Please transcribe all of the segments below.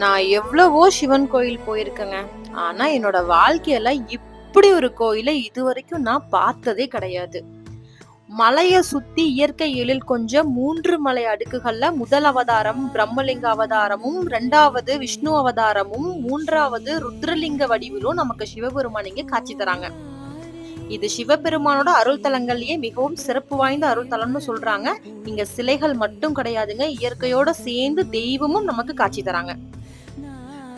நான் எவ்வளவோ சிவன் கோயில் போயிருக்கேங்க. ஆனா என்னோட வாழ்க்கையில இப்படி ஒரு கோயிலை இதுவரைக்கும் நான் பார்த்ததே கிடையாது. மலைய சுத்தி இயற்கை எழில் கொஞ்சம் மூன்று மலை அடுக்குகள்ல முதல் அவதாரம் பிரம்மலிங்க அவதாரமும் ரெண்டாவது விஷ்ணு அவதாரமும் மூன்றாவது ருத்ரலிங்க வடிவிலும் நமக்கு சிவபெருமான் இங்க காட்சி தராங்க. இது சிவபெருமானோட அருள் தலங்கள்லயே மிகவும் சிறப்பு வாய்ந்த அருள் தலம்னு சொல்றாங்க. இங்க சிலைகள் மட்டும் கிடையாதுங்க. இயற்கையோட சேர்ந்து தெய்வமும் நமக்கு காட்சி தராங்க.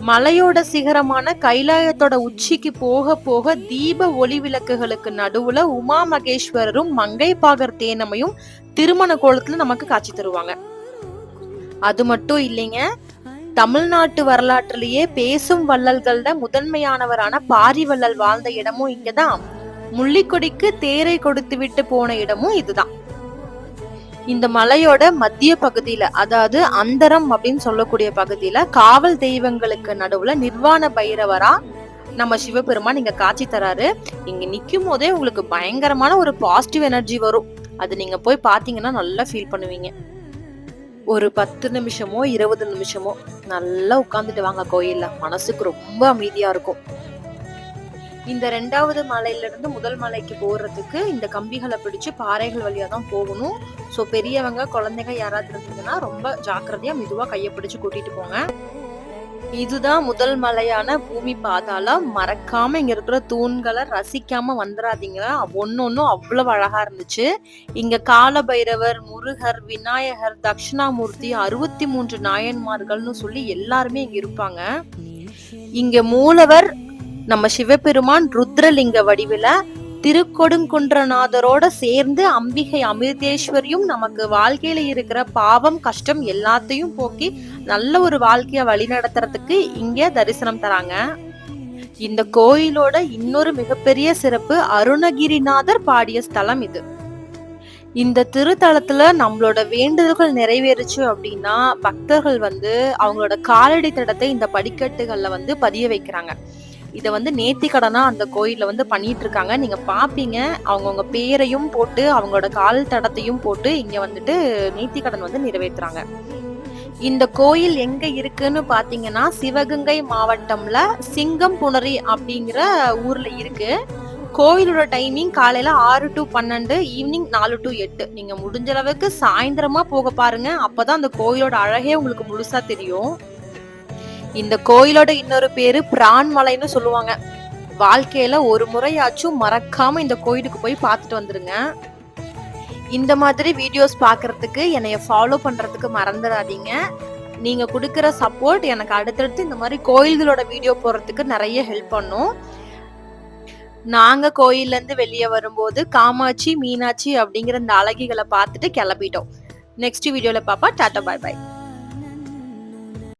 மலையோட சிகரமான கைலாயத்தோட உச்சிக்கு போக போக தீப ஒளி விளக்குகளுக்கு நடுவுல உமா மகேஸ்வரரும் மங்கை பாகர் தேனமையும் திருமண கோலத்துல நமக்கு காட்சி தருவாங்க. அது மட்டும் இல்லைங்க தமிழ்நாட்டு வரலாற்றிலேயே பேசும் வள்ளல்கள்ல முதன்மையானவரான பாரிவள்ளல் வாழ்ந்த இடமும் இங்கதான். முள்ளிக்கொடிக்கு தேரை கொடுத்து விட்டு போன இடமும் இதுதான். இந்த மலையோட மத்திய பகுதியில அதாவது அந்தரம் அப்படின்னு சொல்லக்கூடிய பகுதியில காவல் தெய்வங்களுக்கு நடுவுல நிர்வாண பைரவரா நம்ம சிவபெருமான் இங்க காட்சி தராரு. இங்க நிக்கும் போதே உங்களுக்கு பயங்கரமான ஒரு பாசிட்டிவ் எனர்ஜி வரும். அது நீங்க போய் பாத்தீங்கன்னா நல்லா ஃபீல் பண்ணுவீங்க. ஒரு பத்து நிமிஷமோ இருபது நிமிஷமோ நல்லா உட்காந்துட்டு வாங்க கோயில்ல. மனசுக்கு ரொம்ப அமைதியா இருக்கும். இந்த ரெண்டாவது மலையில இருந்து முதல் மலைக்கு போறதுக்கு இந்த கம்பிகளை பிடிச்சு பாறைகள் வழியா தான் போகணும். ஸோ பெரியவங்க குழந்தைங்க யாராவது இருந்தீங்கன்னா ரொம்ப ஜாக்கிரதையா மெதுவா கையை பிடிச்சு கூட்டிட்டு போங்க. இதுதான் முதல் மலையான பூமி பாதாளம் மறக்காம இங்க இருக்கிற தூண்களை ரசிக்காம வந்துடாதீங்க ஒன்னு ஒன்னும் அவ்வளவு அழகா இருந்துச்சு. இங்க கால பைரவர் முருகர் விநாயகர் தட்சிணாமூர்த்தி அறுபத்தி மூன்று நாயன்மார்கள்னு சொல்லி எல்லாருமே இங்க இருப்பாங்க. இங்க மூலவர் நம்ம சிவபெருமான் ருத்ரலிங்க வடிவில திருக்கொடுங்குன்றநாதரோட சேர்ந்து அம்பிகை அமிர்தேஸ்வரியும் நமக்கு வாழ்க்கையில இருக்கிற பாவம் கஷ்டம் எல்லாத்தையும் போக்கி நல்ல ஒரு வாழ்க்கைய வழி நடத்துறதுக்கு இங்க தரிசனம் தராங்க. இந்த கோயிலோட இன்னொரு மிகப்பெரிய சிறப்பு அருணகிரிநாதர் பாடிய ஸ்தலம் இது. இந்த திருத்தலத்துல நம்மளோட வேண்டுதல்கள் நிறைவேறுச்சு அப்படின்னா பக்தர்கள் வந்து அவங்களோட காலடி தடத்தை இந்த படிக்கட்டுகள்ல வந்து பதிய வைக்கிறாங்க. இதை வந்து நேர்த்தி கடனா அந்த கோயிலில் வந்து பண்ணிட்டு இருக்காங்க நீங்க பாப்பீங்க. அவங்கவுங்க பேரையும் போட்டு அவங்களோட கால் தடத்தையும் போட்டு இங்க வந்துட்டு நேர்த்தி கடன் வந்து நிறைவேற்றுறாங்க இந்த கோயில் எங்க இருக்குன்னு பாத்தீங்கன்னா சிவகங்கை மாவட்டம்ல சிங்கம் புணரி அப்படிங்கிற ஊர்ல இருக்கு. கோயிலோட டைமிங் காலையில ஆறு டு பன்னெண்டு ஈவினிங் நாலு டு எட்டு. நீங்க முடிஞ்ச அளவுக்கு சாயந்தரமா போக பாருங்க. அப்பதான் அந்த கோயிலோட அழகே உங்களுக்கு முழுசா தெரியும். இந்த கோயிலோட இன்னொரு பேரு பிரான்மலைன்னு சொல்லுவாங்க. வாழ்க்கையில ஒரு முறையாச்சும் மறக்காம இந்த கோயிலுக்கு போய் பார்த்துட்டு வந்துருங்க. இந்த மாதிரி வீடியோஸ் பார்க்கறதுக்கு என்னைய ஃபாலோ பண்றதுக்கு மறந்துடாதீங்க. நீங்க கொடுக்குற சப்போர்ட் எனக்கு அடுத்தடுத்து இந்த மாதிரி கோயில்களோட வீடியோ போடுறதுக்கு நிறைய ஹெல்ப் பண்ணும். நாங்க கோயில்ல இருந்து வெளியே வரும்போது காமாட்சி மீனாட்சி அப்படிங்கிற இந்த அழகிகளை பார்த்துட்டு கிளம்பிட்டோம். நெக்ஸ்ட் வீடியோல பாப்பா டாட்டா பாய் பாய்